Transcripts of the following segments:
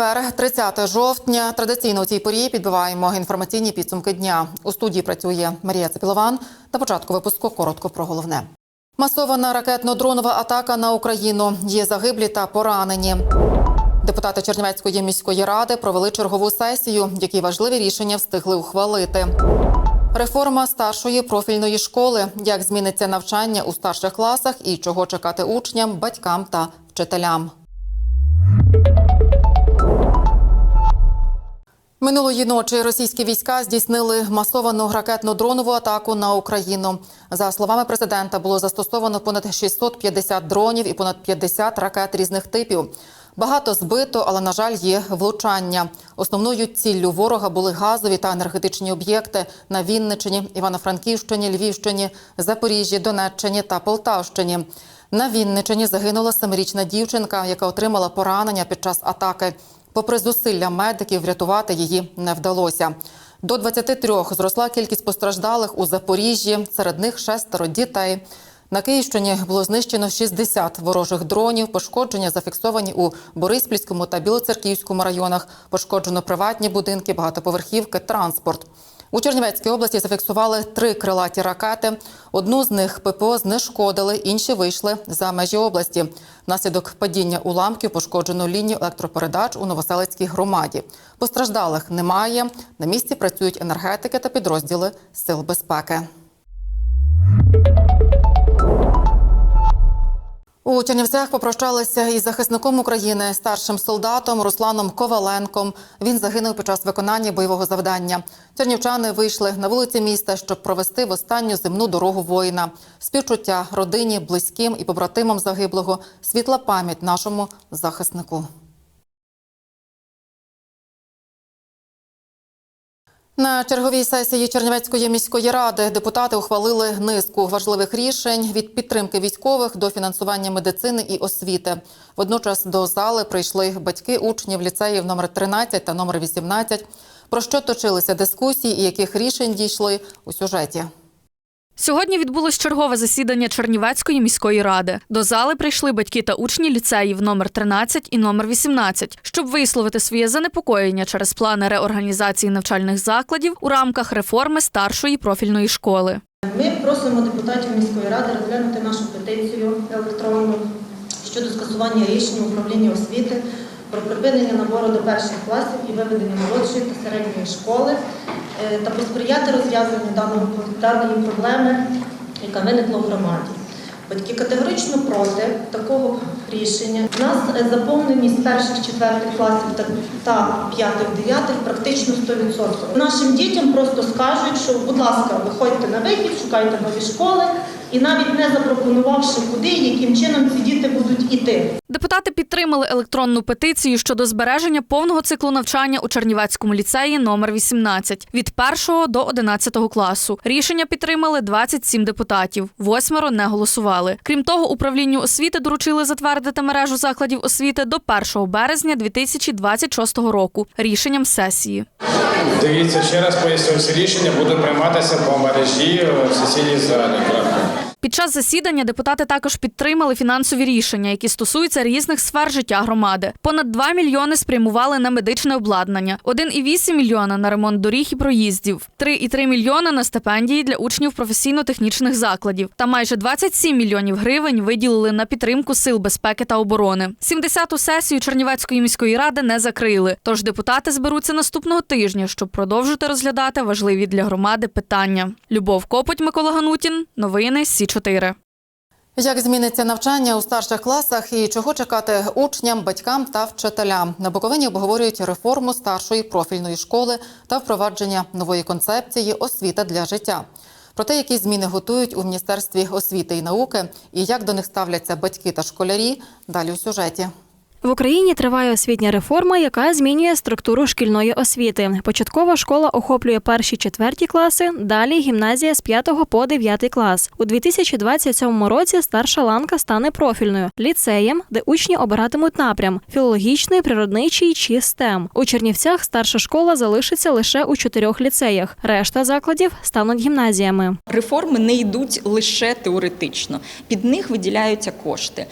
четвер, 30 жовтня. Традиційно у цій порі підбиваємо інформаційні підсумки дня. У студії працює Марія Цепілован. На початку випуску коротко про головне. Масована ракетно-дронова атака на Україну. Є загиблі та поранені. Депутати Чернівецької міської ради провели чергову сесію, які важливі рішення встигли ухвалити. Реформа старшої профільної школи. Як зміниться навчання у старших класах і чого чекати учням, батькам та вчителям. Минулої ночі російські війська здійснили масовану ракетно-дронову атаку на Україну. За словами президента, було застосовано понад 650 дронів і понад 50 ракет різних типів. Багато збито, але на жаль, є влучання. Основною ціллю ворога були газові та енергетичні об'єкти на Вінниччині, Івано-Франківщині, Львівщині, Запоріжжі, Донеччині та Полтавщині. На Вінниччині загинула семирічна дівчинка, яка отримала поранення під час атаки. Попри зусилля медиків, врятувати її не вдалося. До 23 зросла кількість постраждалих у Запоріжжі, серед них шестеро дітей. На Київщині було знищено 60 ворожих дронів. Пошкодження зафіксовані у Бориспільському та Білоцерківському районах. Пошкоджено приватні будинки, багатоповерхівки, транспорт. У Чернівецькій області зафіксували три крилаті ракети. Одну з них ППО знешкодили, інші вийшли за межі області. Внаслідок падіння уламків пошкоджено лінію електропередач у Новоселицькій громаді. Постраждалих немає. На місці працюють енергетики та підрозділи сил безпеки. У Чернівцях попрощалися із захисником України, старшим солдатом Русланом Коваленком. Він загинув під час виконання бойового завдання. Чернівчани вийшли на вулиці міста, щоб провести в останню земну дорогу воїна. Співчуття родині, близьким і побратимам загиблого. Світла пам'ять нашому захиснику. На черговій сесії Чернівецької міської ради депутати ухвалили низку важливих рішень від підтримки військових до фінансування медицини і освіти. Водночас до зали прийшли батьки учнів ліцеїв номер 13 та номер 18. Про що точилися дискусії і яких рішень дійшли у сюжеті. Сьогодні відбулось чергове засідання Чернівецької міської ради. До зали прийшли батьки та учні ліцеїв номер 13 і номер 18, щоб висловити своє занепокоєння через плани реорганізації навчальних закладів у рамках реформи старшої профільної школи. Ми просимо депутатів міської ради розглянути нашу петицію електронну щодо скасування рішення управління освіти про припинення набору до перших класів і виведення молодшої та середньої школи е, та посприяти розв'язанню даної проблеми, яка виникла в громаді. Батьки категорично проти такого рішення. У нас е, заповненість перших четвертих класів та, та п'ятих, дев'ятих практично 100%. Нашим дітям просто скажуть, що, будь ласка, виходьте на вихід, шукайте нові школи, і навіть не запропонувавши куди, і яким чином ці діти будуть іти. Депутати підтримали електронну петицію щодо збереження повного циклу навчання у Чернівецькому ліцеї номер 18 від 1 до 11 класу. Рішення підтримали 27 депутатів. Восьмеро не голосували. Крім того, управлінню освіти доручили затвердити мережу закладів освіти до 1 березня 2026 року рішенням сесії. Дивіться, ще раз поясню, всі рішення будуть прийматися по мережі в сесійній залі. Під час засідання депутати також підтримали фінансові рішення, які стосуються різних сфер життя громади. Понад 2 мільйони спрямували на медичне обладнання, 1,8 мільйона на ремонт доріг і проїздів, 3,3 мільйона на стипендії для учнів професійно-технічних закладів та майже 27 мільйонів гривень виділили на підтримку сил безпеки та оборони. 70-ту сесію Чернівецької міської ради не закрили. Тож депутати зберуться наступного тижня, щоб продовжити розглядати важливі для громади питання. Любов Копоть, Микола Ганутін. Новини Сі 4 Як зміниться навчання у старших класах і чого чекати учням, батькам та вчителям? На Буковині обговорюють реформу старшої профільної школи та впровадження нової концепції освіта для життя. Про те, які зміни готують у Міністерстві освіти і науки і як до них ставляться батьки та школярі, далі у сюжеті. В Україні триває освітня реформа, яка змінює структуру шкільної освіти. Початкова школа охоплює перші четверті класи, далі гімназія з 5 по 9 клас. У 2027 році старша ланка стане профільною ліцеєм, де учні обиратимуть напрям філологічний, природничий чи STEM. У Чернівцях старша школа залишиться лише у чотирьох ліцеях. Решта закладів стануть гімназіями. Реформи не йдуть лише теоретично, під них виділяються кошти.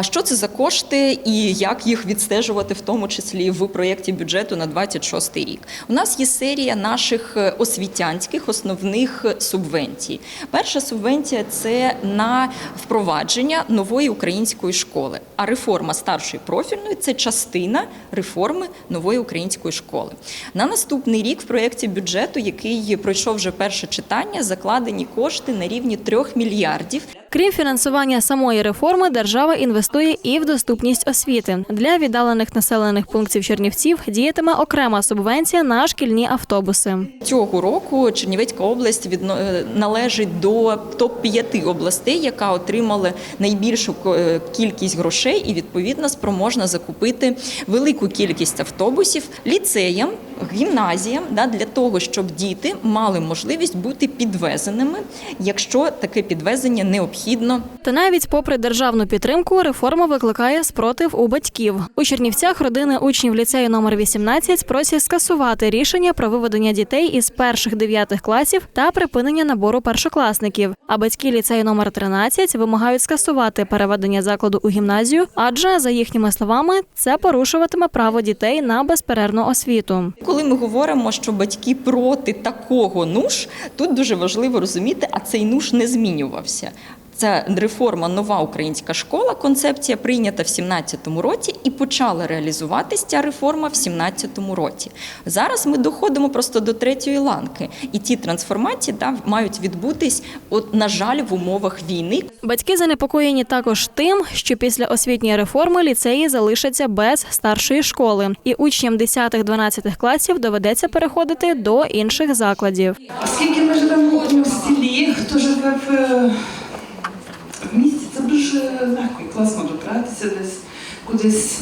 Що це за кошти і як їх відстежувати, в тому числі в проєкті бюджету на 26 рік. У нас є серія наших е, освітянських основних е, субвенцій. Перша субвенція це на впровадження нової української школи. А реформа старшої профільної це частина реформи нової української школи. На наступний рік в проєкті бюджету, який пройшов вже перше читання, закладені кошти на рівні 3 мільярдів. Крім фінансування самої реформи, держава інвестує і в доступність освіти. Для віддалених населених пунктів Чернівців діятиме окрема субвенція на шкільні автобуси. Цього року Чернівецька область е, належить до топ 5 областей, яка отримала найбільшу е, кількість грошей і відповідно спроможна закупити велику кількість автобусів ліцеям, гімназіям да, для того, щоб діти мали можливість бути підвезеними, якщо таке підвезення необхідно Та навіть попри державну підтримку, реформа викликає спротив у батьків. У Чернівцях родини учнів ліцею номер 18 просять скасувати рішення про виведення дітей із перших дев'ятих класів та припинення набору першокласників. А батьки ліцею номер 13 вимагають скасувати переведення закладу у гімназію, адже за їхніми словами це порушуватиме право дітей на безперервну освіту. Коли ми говоримо, що батьки проти такого нуж, тут дуже важливо розуміти, а цей нуж не змінювався. Ця реформа нова українська школа. Концепція прийнята в 17-му році і почала реалізуватись ця реформа в 17-му році. Зараз ми доходимо просто до третьої ланки, і ті трансформації да, мають відбутись, от на жаль, в умовах війни, Батьки занепокоєні також тим, що після освітньої реформи ліцеї залишаться без старшої школи, і учням 10-12 класів доведеться переходити до інших закладів. Оскільки ми живемо в селі, хто живе в, це дуже легко і класно добратися десь кудись.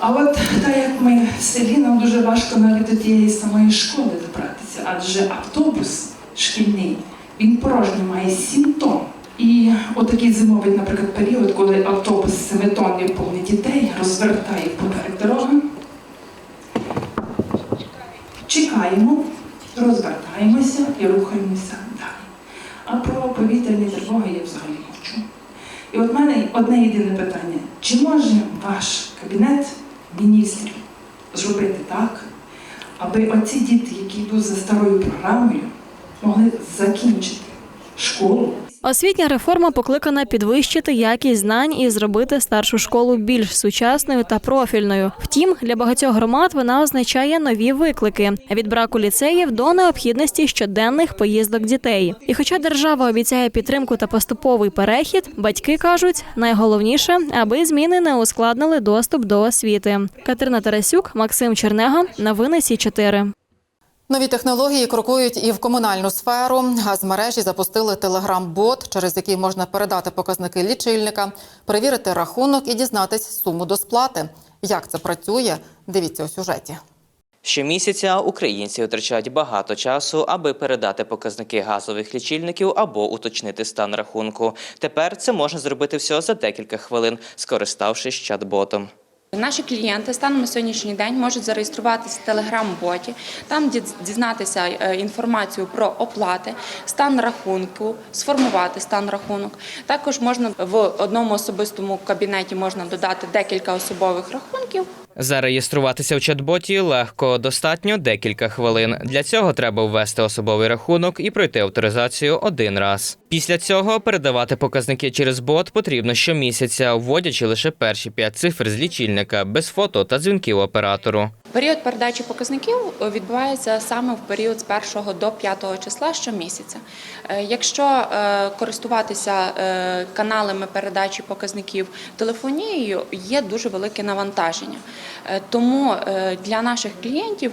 А от так як ми в селі, нам дуже важко навіть до тієї самої школи добратися, адже автобус шкільний, він порожній має 7 тонн. І отакий зимовий, наприклад, період, коли автобус з 7 тонн повний дітей розвертає поперек дороги, чекаємо, розвертаємося і рухаємося далі. А про повітряні тривоги я взагалі. І от в мене одне єдине питання: чи може ваш кабінет міністрів зробити так, аби оці діти, які йдуть за старою програмою, могли закінчити школу? Освітня реформа покликана підвищити якість знань і зробити старшу школу більш сучасною та профільною. Втім, для багатьох громад вона означає нові виклики від браку ліцеїв до необхідності щоденних поїздок дітей. І хоча держава обіцяє підтримку та поступовий перехід, батьки кажуть, найголовніше, аби зміни не ускладнили доступ до освіти. Катерина Тарасюк, Максим Чернега, новини Сі 4 Нові технології крокують і в комунальну сферу. Газмережі запустили телеграм-бот, через який можна передати показники лічильника, перевірити рахунок і дізнатись суму до сплати. Як це працює? Дивіться у сюжеті. Щомісяця українці витрачають багато часу, аби передати показники газових лічильників або уточнити стан рахунку. Тепер це можна зробити всього за декілька хвилин, скориставшись чат-ботом. Наші клієнти станом на сьогоднішній день можуть зареєструватися в телеграм-боті, там дізнатися е, інформацію про оплати, стан рахунку, сформувати стан рахунок. Також можна в одному особистому кабінеті можна додати декілька особових рахунків. Зареєструватися в чат-боті легко, достатньо декілька хвилин. Для цього треба ввести особовий рахунок і пройти авторизацію один раз. Після цього передавати показники через бот потрібно щомісяця, вводячи лише перші п'ять цифр з лічильника без фото та дзвінків оператору. Період передачі показників е, відбувається саме в період з 1 до 5 числа щомісяця. Е, Якщо е, користуватися каналами передачі показників телефонією, є дуже велике навантаження. Тому для наших клієнтів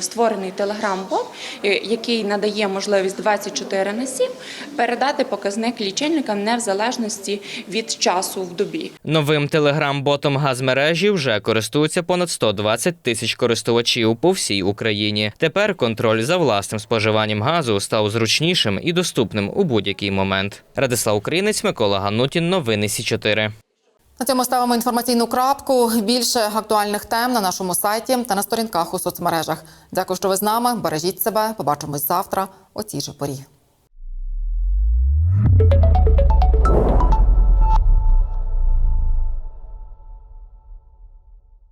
створений телеграм-бот, який надає можливість 24 на 7 передати показник лічильникам не в залежності від часу в добі. Новим телеграм-ботом газмережі вже користуються понад 120 тисяч користувачів по всій Україні. Тепер контроль за власним споживанням газу став зручнішим і доступним у будь-який момент. Радислав Українець, Микола Ганутін. Новини Сі 4 На цьому ставимо інформаційну крапку. Більше актуальних тем на нашому сайті та на сторінках у соцмережах. Дякую, що ви з нами. Бережіть себе. Побачимось завтра о цій же порі.